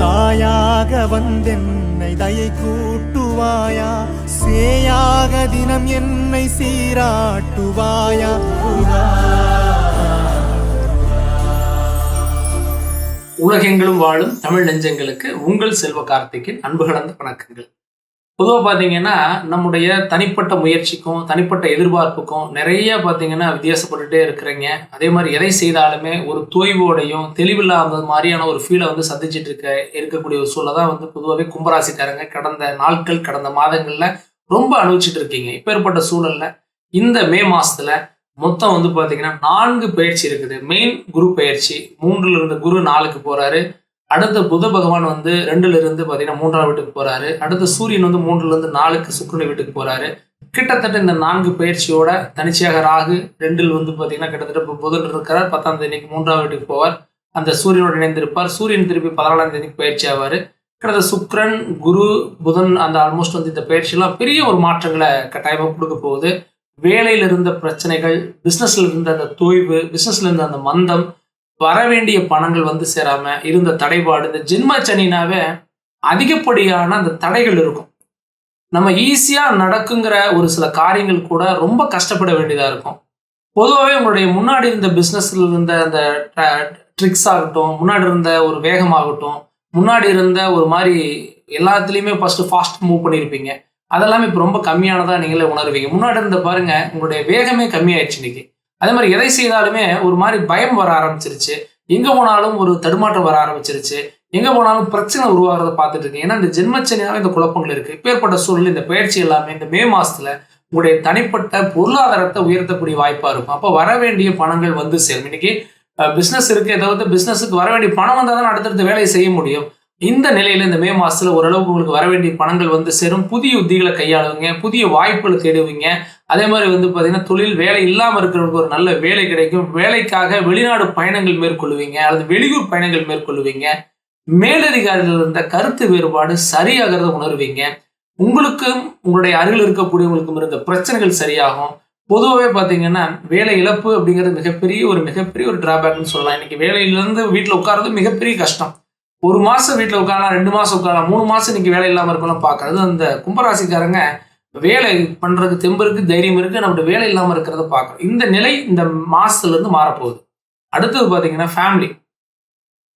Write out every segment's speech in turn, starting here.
தாயாக வந்தென்னை தயை கூட்டுவாயா? சேயாக தினம் என்னை சீராட்டுவாயா? உலகெங்கிலும் வாழும் தமிழ் நெஞ்சங்களுக்கு உங்கள் செல்வ கார்த்திக்கின் அன்பு கலந்த வணக்கங்கள். பொதுவாக பார்த்தீங்கன்னா நம்முடைய தனிப்பட்ட முயற்சிக்கும் தனிப்பட்ட எதிர்பார்ப்புக்கும் நிறைய பார்த்தீங்கன்னா வித்தியாசப்பட்டுட்டே இருக்கிறீங்க. அதே மாதிரி எதை செய்தாலுமே ஒரு தோய்வோடையும் தெளிவில்லாத மாதிரியான ஒரு ஃபீலை வந்து சந்திச்சுட்டு இருக்க இருக்கக்கூடிய ஒரு சூழலை தான் வந்து பொதுவாகவே கும்பராசிக்காரங்க கடந்த நாட்கள் கடந்த மாதங்களில் ரொம்ப அனுபவிச்சுட்டு இருக்கீங்க. இப்பேற்பட்ட சூழலில் இந்த மே மாதத்தில் மொத்தம் வந்து பார்த்தீங்கன்னா நான்கு பயிற்சி இருக்குது. மெயின் குரு பயிற்சி மூன்றுல இருந்த குரு நாலுக்கு போகிறாரு அடுத்த புத பகவான் வந்து ரெண்டுல இருந்து பார்த்தீங்கன்னா மூன்றாம் வீட்டுக்கு போறாரு. அடுத்து சூரியன் வந்து மூன்றுல இருந்து நாலுக்கு சுக்கரன் வீட்டுக்கு போறாரு. கிட்டத்தட்ட இந்த நான்கு பயிற்சியோட தனிச்சையாக ராகு ரெண்டில் வந்து பார்த்தீங்கன்னா கிட்டத்தட்ட இப்போ புதன் இருக்கிறார் பத்தாம் தேதிக்கு மூன்றாம் வீட்டுக்கு போவார். அந்த சூரியனோட இணைந்திருப்பார். சூரியன் திருப்பி பதினாலாம் தேதிக்கு பயிற்சி ஆவார். கிட்டத்தட்ட சுக்ரன் குரு புதன் அந்த ஆல்மோஸ்ட் வந்து இந்த பயிற்சியெல்லாம் பெரிய ஒரு மாற்றங்களை கட்டாயமாக கொடுக்க போகுது. வேலையில் இருந்த பிரச்சனைகள் பிஸ்னஸில் இருந்த அந்த தொய்வு பிஸ்னஸில் இருந்த அந்த மந்தம் வர வேண்டிய பணங்கள் வந்து சேராம இருந்த தடைபாடு இந்த ஜென்ம சனினாவே அதிகப்படியான அந்த தடைகள் இருக்கும். நம்ம ஈஸியா நடக்குங்கிற ஒரு சில காரியங்கள் கூட ரொம்ப கஷ்டப்பட வேண்டியதா இருக்கும். பொதுவாகவே உங்களுடைய முன்னாடி இருந்த பிஸ்னஸ்ல இருந்த அந்த ட்ரிக்ஸ் ஆகட்டும் முன்னாடி இருந்த ஒரு வேகமாகட்டும் முன்னாடி இருந்த ஒரு மாதிரி எல்லாத்துலேயுமே ஃபர்ஸ்ட் ஃபாஸ்ட் மூவ் பண்ணியிருப்பீங்க அதெல்லாமே இப்போ ரொம்ப கம்மியானதாக நீங்களே உணர்வீங்க. முன்னாடி இருந்த பாருங்க உங்களுடைய வேகமே கம்மியாயிடுச்சு இன்னைக்கு. அதே மாதிரி எதை செய்தாலுமே ஒரு மாதிரி பயம் வர ஆரம்பிச்சிருச்சு. எங்கே போனாலும் ஒரு தடுமாற்றம் வர ஆரம்பிச்சிருச்சு. எங்கே போனாலும் பிரச்சனை உருவாகிறத பார்த்துட்டு இருக்கேன். ஏன்னா இந்த ஜென்மச்சனியாவே இந்த குழப்பங்கள் இருக்கு. இப்பேற்பட்ட சூழல் இந்த பயிற்சி எல்லாமே இந்த மே மாதத்தில் உங்களுடைய தனிப்பட்ட பொருளாதாரத்தை உயர்த்தக்கூடிய வாய்ப்பாக இருக்கும். அப்போ வர வேண்டிய பணங்கள் வந்து சேரும். இன்னைக்கு பிஸ்னஸ் இருக்கு. ஏதாவது பிஸ்னஸுக்கு வர வேண்டிய பணம் வந்தால் தான் அடுத்தடுத்த வேலையை செய்ய முடியும். இந்த நிலையில் இந்த மே மாதத்தில் ஓரளவுக்கு உங்களுக்கு வர வேண்டிய பணங்கள் வந்து சேரும். புதிய உத்திகளை கையாளுவீங்க. புதிய வாய்ப்புகளை தேடுவீங்க. அதே மாதிரி வந்து பார்த்தீங்கன்னா தொழில் வேலை இல்லாமல் இருக்கிறவங்களுக்கு ஒரு நல்ல வேலை கிடைக்கும். வேலைக்காக வெளிநாடு பயணங்கள் மேற்கொள்வீங்க அல்லது வெளியூர் பயணங்கள் மேற்கொள்வீங்க மேலதிகாரிகள் இருந்த கருத்து வேறுபாடு சரியாகிறத உணர்வீங்க. உங்களுக்கும் உங்களுடைய அருகில் இருக்கக்கூடியவங்களுக்கும் இருந்த பிரச்சனைகள் சரியாகும். பொதுவாகவே பார்த்தீங்கன்னா வேலை இழப்பு அப்படிங்கிறது மிகப்பெரிய ஒரு மிகப்பெரிய ஒரு டிராபேக்னு சொல்லலாம். இன்னைக்கு வேலையிலேருந்து வீட்டில் உட்கார்றது மிகப்பெரிய கஷ்டம். ஒரு மாதம் வீட்டில் உட்காரலாம் ரெண்டு மாதம் உட்காரலாம் மூணு மாதம் இன்னைக்கு வேலை இல்லாமல் இருக்கணும் பார்க்குறது அந்த கும்பராசிக்காரங்க வேலை பண்ணுறதுக்கு தெம்பு இருக்குது தைரியம் இருக்கு நம்மகிட்ட வேலை இல்லாமல் இருக்கிறத பார்க்கணும் இந்த நிலை இந்த மாசத்துல இருந்து மாறப்போகுது. அடுத்தது பார்த்தீங்கன்னா ஃபேமிலி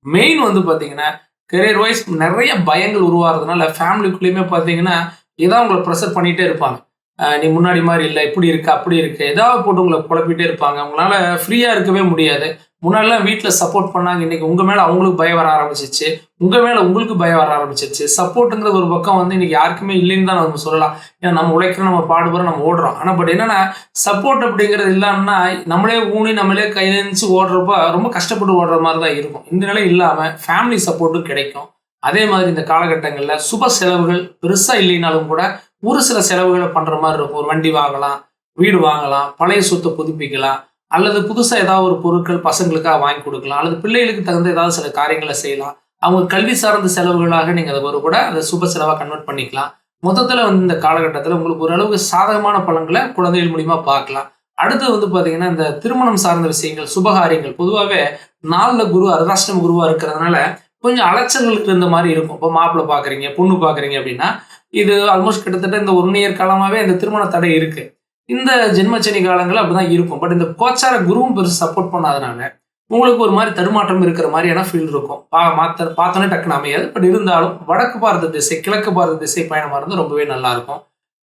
மெயின் வந்து பார்த்தீங்கன்னா கெரியர் வைஸ் நிறைய பயங்கள் உருவாகிறதுனால ஃபேமிலிக்குள்ளேயுமே பார்த்தீங்கன்னா ஏதாவது உங்களை ப்ரெஷர் பண்ணிகிட்டே இருப்பாங்க. அஹ் நீ முன்னாடி மாதிரி இல்லை இப்படி இருக்கு அப்படி இருக்கு. ஏதாவது போட்டு உங்களை குழப்பிட்டே இருப்பாங்க. உங்களால ஃப்ரீயாக இருக்கவே முடியாது. முன்னாடிலாம் வீட்டில் சப்போர்ட் பண்ணாங்க. இன்னைக்கு உங்கள் மேலே அவங்களுக்கு பயம் வர ஆரம்பிச்சிச்சு. உங்கள் மேலே உங்களுக்கு பயம் வர ஆரம்பிச்சிச்சு. சப்போர்ட்டுங்கிறது ஒரு பக்கம் வந்து இன்னைக்கு யாருக்குமே இல்லைன்னு தான் நம்ம சொல்லலாம். ஏன்னா நம்ம உழைக்கிறோம் நம்ம பாடுபடுறோம் நம்ம ஓடுறோம். ஆனால் பட் என்னென்னா சப்போர்ட் அப்படிங்கிறது இல்லைன்னா நம்மளே ஊனி நம்மளே கையெழுந்து ஓடுறப்ப ரொம்ப கஷ்டப்பட்டு ஓடுற மாதிரி தான் இருக்கும். இந்த நிலை இல்லாமல் ஃபேமிலி சப்போர்ட்டும் கிடைக்கும். அதே மாதிரி இந்த காலகட்டங்களில் சுப செலவுகள் பெருசாக இல்லைனாலும் கூட ஒரு சில செலவுகளை பண்ணுற மாதிரி இருக்கும். ஒரு வண்டி வாங்கலாம் வீடு வாங்கலாம் பழைய சொத்தை புதுப்பிக்கலாம். அல்லது புதுசாக ஏதாவது ஒரு பொருட்கள் பசங்களுக்காக வாங்கி கொடுக்கலாம் அல்லது பிள்ளைகளுக்கு தகுந்த ஏதாவது சில காரியங்களை செய்யலாம். அவங்க கல்வி சார்ந்த செலவுகளாக நீங்கள் அதை ஒரு கூட அதை சுப செலவாக கன்வெர்ட் பண்ணிக்கலாம். மொத்தத்தில் வந்து இந்த காலகட்டத்தில் உங்களுக்கு ஓரளவுக்கு சாதகமான பலன்களை குழந்தைகள் மூலியமா பார்க்கலாம். அடுத்து வந்து பார்த்தீங்கன்னா இந்த திருமணம் சார்ந்த விஷயங்கள் சுபகாரியங்கள். பொதுவாகவே நாளில் குரு அர்தாஷ்டம குருவாக இருக்கிறதுனால கொஞ்சம் அலைச்சல்களுக்கு இருந்த மாதிரி இருக்கும். இப்போ மாப்பிள்ளை பார்க்குறீங்க பொண்ணு பார்க்குறீங்க அப்படின்னா இது ஆல்மோஸ்ட் கிட்டத்தட்ட இந்த ஒன் இயர் காலமாகவே இந்த திருமண தடை இருக்கு. இந்த ஜென்மச்சனி காலங்கள் அப்படிதான் இருக்கும். பட் இந்த கோச்சார குருவும் பெருசு சப்போர்ட் பண்ணாதனால உங்களுக்கு ஒரு மாதிரி தடுமாற்றம் இருக்கிற மாதிரியான ஃபீல் இருக்கும். பா மாத்த பார்த்தோன்னே டக்குன்னு அமையாது. பட் இருந்தாலும் வடக்கு பாரத திசை கிழக்கு பாரத திசை பயணமாக இருந்து ரொம்பவே நல்லா இருக்கும்.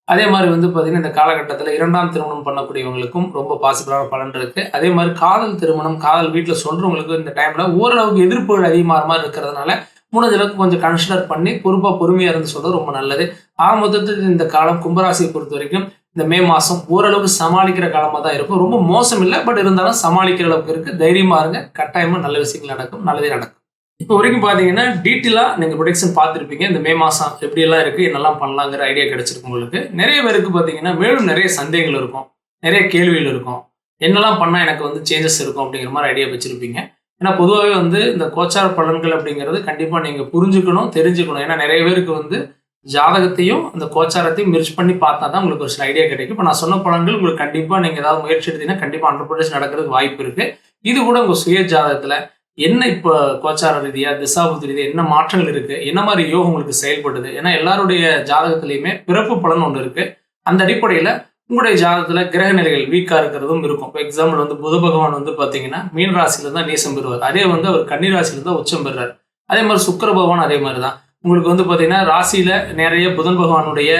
அதே மாதிரி வந்து பார்த்தீங்கன்னா இந்த காலகட்டத்தில் இரண்டாம் திருமணம் பண்ணக்கூடியவங்களுக்கும் ரொம்ப பாசிபிளான பலன் இருக்கு. அதே மாதிரி காதல் திருமணம் காதல் வீட்டில் சொல்றவங்களுக்கு இந்த டைம்ல ஓரளவுக்கு எதிர்ப்புகள் அதிகமாக மாதிரி இருக்கிறதுனால முடிஞ்சளவுக்கு கொஞ்சம் கன்சிடர் பண்ணி பொறுப்பாக பொறுமையாக இருந்து சொல்றது ரொம்ப நல்லது. ஆக மொத்தத்தில் இந்த காலம் கும்பராசியை பொறுத்த வரைக்கும் இந்த மே மாதம் ஓரளவுக்கு சமாளிக்கிற காலமாக தான் இருக்கும். ரொம்ப மோசம் இல்லை பட் இருந்தாலும் சமாளிக்கிற அளவுக்கு இருக்குது தைரியமாக இருங்க. கட்டாயமாக நல்ல விஷயங்கள் நடக்கும் நல்லதே நடக்கும். இப்போ வரைக்கும் பார்த்தீங்கன்னா டீட்டெயிலாக நீங்கள் ப்ரொடக்ஷன் பார்த்துருப்பீங்க. இந்த மே மாதம் எப்படியெல்லாம் இருக்குது என்னெல்லாம் பண்ணலாங்கிற ஐடியா கிடச்சிருக்கு உங்களுக்கு. நிறைய பேருக்கு பார்த்தீங்கன்னா மேலும் நிறைய சந்தேகங்கள் இருக்கும். நிறைய கேள்விகள் இருக்கும். என்னெல்லாம் பண்ணால் எனக்கு வந்து சேஞ்சஸ் இருக்கும் அப்படிங்கிற மாதிரி ஐடியா வச்சுருப்பீங்க. ஏன்னா பொதுவாகவே வந்து இந்த கோச்சார பலன்கள் அப்படிங்கிறது கண்டிப்பாக நீங்கள் புரிஞ்சுக்கணும் தெரிஞ்சுக்கணும். ஏன்னா நிறைய பேருக்கு வந்து ஜாதகத்தையும் அந்த கோச்சாரத்தையும் மிர்ச் பண்ணி பார்த்தா தான் உங்களுக்கு ஒரு சில ஐடியா கிடைக்கும். இப்போ நான் சொன்ன பலன்கள் உங்களுக்கு கண்டிப்பாக நீங்கள் ஏதாவது முயற்சி எடுத்தீங்கன்னா கண்டிப்பாக ஹண்ட்ரட் நடக்கிறதுக்கு வாய்ப்பு இருக்குது இது கூட உங்கள் சுய ஜாதகத்தில் என்ன இப்போ கோச்சார ரீதியாக திசாபுத்தி ரீதியாக என்ன மாற்றங்கள் இருக்குது என்ன மாதிரி யோகம் உங்களுக்கு செயல்படுது? ஏன்னா எல்லாருடைய ஜாதகத்திலையுமே பிறப்பு பலன் ஒன்று இருக்குது அந்த அடிப்படையில் உங்களுடைய ஜாதகத்தில் கிரக நிலைகள் வீக்காக இருக்கிறதும் இருக்கும். இப்போ எக்ஸாம்பிள் வந்து புத பகவான் வந்து பார்த்தீங்கன்னா மீன் ராசியில தான் நீசம் பெறுவார். அதே வந்து அவர் கன்னி ராசியில தான் உச்சம் பெறுறார். அதே மாதிரி சுக்கர பகவான் அதே மாதிரி தான் உங்களுக்கு வந்து பார்த்தீங்கன்னா ராசியில் நிறைய புதன் பகவானுடைய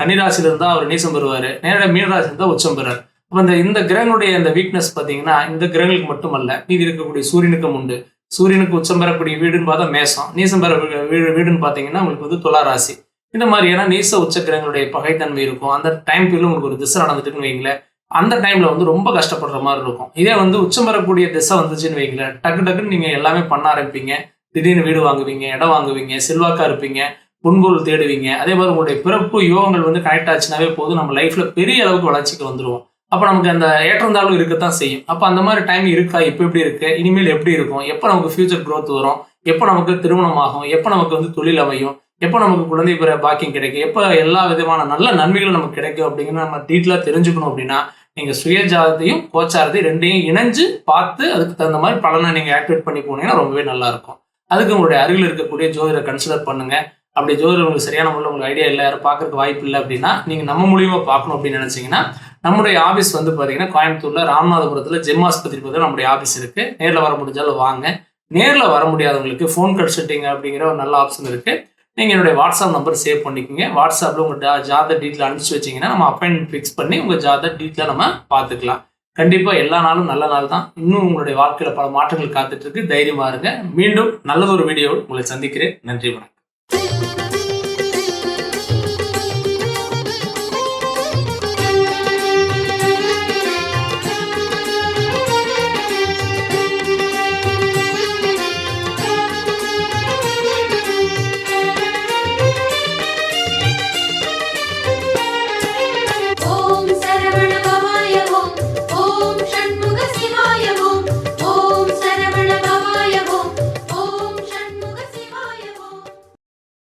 கன்னிராசியில் இருந்தால் அவர் நீசம் பெறுவார். நேரடியாக மீனராசி இருந்தால் உச்சம் பெறார் அப்போ இந்த இந்த கிரகங்களுடைய அந்த வீக்னஸ் பார்த்தீங்கன்னா இந்த கிரகங்களுக்கு மட்டுமல்ல மீதி இருக்கக்கூடிய சூரியனுக்கும் உண்டு. சூரியனுக்கு உச்சம் பெறக்கூடிய வீடுன்னு பார்த்தா மேசம். நீசம் பெற வீடு வீடுன்னு பார்த்தீங்கன்னா உங்களுக்கு வந்து துலா ராசி. இந்த மாதிரியான நீச உச்ச கிரகங்களுடைய பகைத்தன்மை இருக்கும். அந்த டைம் பீரியட் உங்களுக்கு ஒரு திசை நடந்துட்டுன்னு வைங்களேன். அந்த டைமில் வந்து ரொம்ப கஷ்டப்படுற மாதிரி இருக்கும். இதே வந்து உச்சம் பெறக்கூடிய திசை வந்துச்சுன்னு வைங்களேன். டக்கு டக்குன்னு நீங்கள் எல்லாமே பண்ண ஆரம்பிப்பீங்க. திடீர்னு வீடு வாங்குவீங்க இடம் வாங்குவீங்க செல்வாக்கா இருப்பீங்க பொன்பொருள் தேடுவீங்க. அதே மாதிரி உங்களுடைய பிறப்பு யோகங்கள் வந்து கனெக்ட் ஆச்சுனாவே போதும். நம்ம லைஃப்ல பெரிய அளவுக்கு வளர்ச்சிக்கு வந்துருவோம். அப்போ நமக்கு அந்த ஏற்றந்தாலும் இருக்கத்தான் செய்யும். அப்போ அந்த மாதிரி டைம் இருக்கா? இப்போ எப்படி இருக்கு? இனிமேல் எப்படி இருக்கும்? எப்போ நமக்கு ஃபியூச்சர் க்ரோத் வரும்? எப்போ நமக்கு திருமணம் ஆகும் எப்போ நமக்கு வந்து தொழில் அமையும்? எப்போ நமக்கு குழந்தை பிற பாக்கியம் கிடைக்கும்? எப்போ எல்லா விதமான நல்ல நன்மைகளும் நமக்கு கிடைக்கும் அப்படிங்கிற நம்ம டீட்டெயிலாக தெரிஞ்சுக்கணும் அப்படின்னா நீங்கள் சுய ஜாதத்தையும் கோச்சாரத்தையும் ரெண்டையும் இணைஞ்சு பார்த்து அதுக்கு தகுந்த மாதிரி பலனை நீங்கள் ஆக்டிவேட் பண்ணி போனீங்கன்னா ரொம்பவே நல்லா இருக்கும். அதுக்கு உங்களுடைய அருகில் இருக்கக்கூடிய ஜோதிடரை கன்சிடர் பண்ணுங்க. அப்படி ஜோதிடர் உங்களுக்கு சரியான முறையில் உங்களுக்கு ஐடியா இல்லை யாரும் பார்க்கறதுக்கு வாய்ப்பு இல்லை அப்படின்னா நீங்கள் நம்ம மூலியமாக பார்க்கணும் அப்படின்னு நினச்சிங்கன்னா நம்முடைய ஆஃபீஸ் வந்து பார்த்தீங்கன்னா கோயம்புத்தூரில் ராமநாதபுரத்தில் ஜெம் ஆஸ்பத்திரி பார்த்தீங்கன்னா நம்முடைய ஆஃபீஸ் இருக்குது நேரில் வர முடிஞ்சாலும் வாங்க. நேரில் வர முடியாதவங்களுக்கு ஃபோன் கன்சல்ட்டிங் அப்படிங்கிற ஒரு நல்ல ஆப்ஷன் இருக்குது நீங்கள் என்னுடைய வாட்ஸ்அப் நம்பர் சேவ் பண்ணிக்கோங்க. வாட்ஸ்அப்பில் உங்கள் ஜாதக டீட்டெயில் அனுப்பிச்சி வச்சீங்கன்னா நம்ம அப்பாயின்மெண்ட் ஃபிக்ஸ் பண்ணி உங்கள் ஜாதக டீட்டெயிலாக நம்ம பார்த்துக்கலாம். கண்டிப்பாக எல்லா நாளும் நல்ல நாள் தான். இன்னும் உங்களுடைய வாழ்க்கையில் பல மாற்றங்கள் காத்துட்டு இருக்கு. தைரியமா இருங்க. மீண்டும் நல்லதொரு வீடியோவில் உங்களை சந்திக்கிறேன். நன்றி வணக்கம்.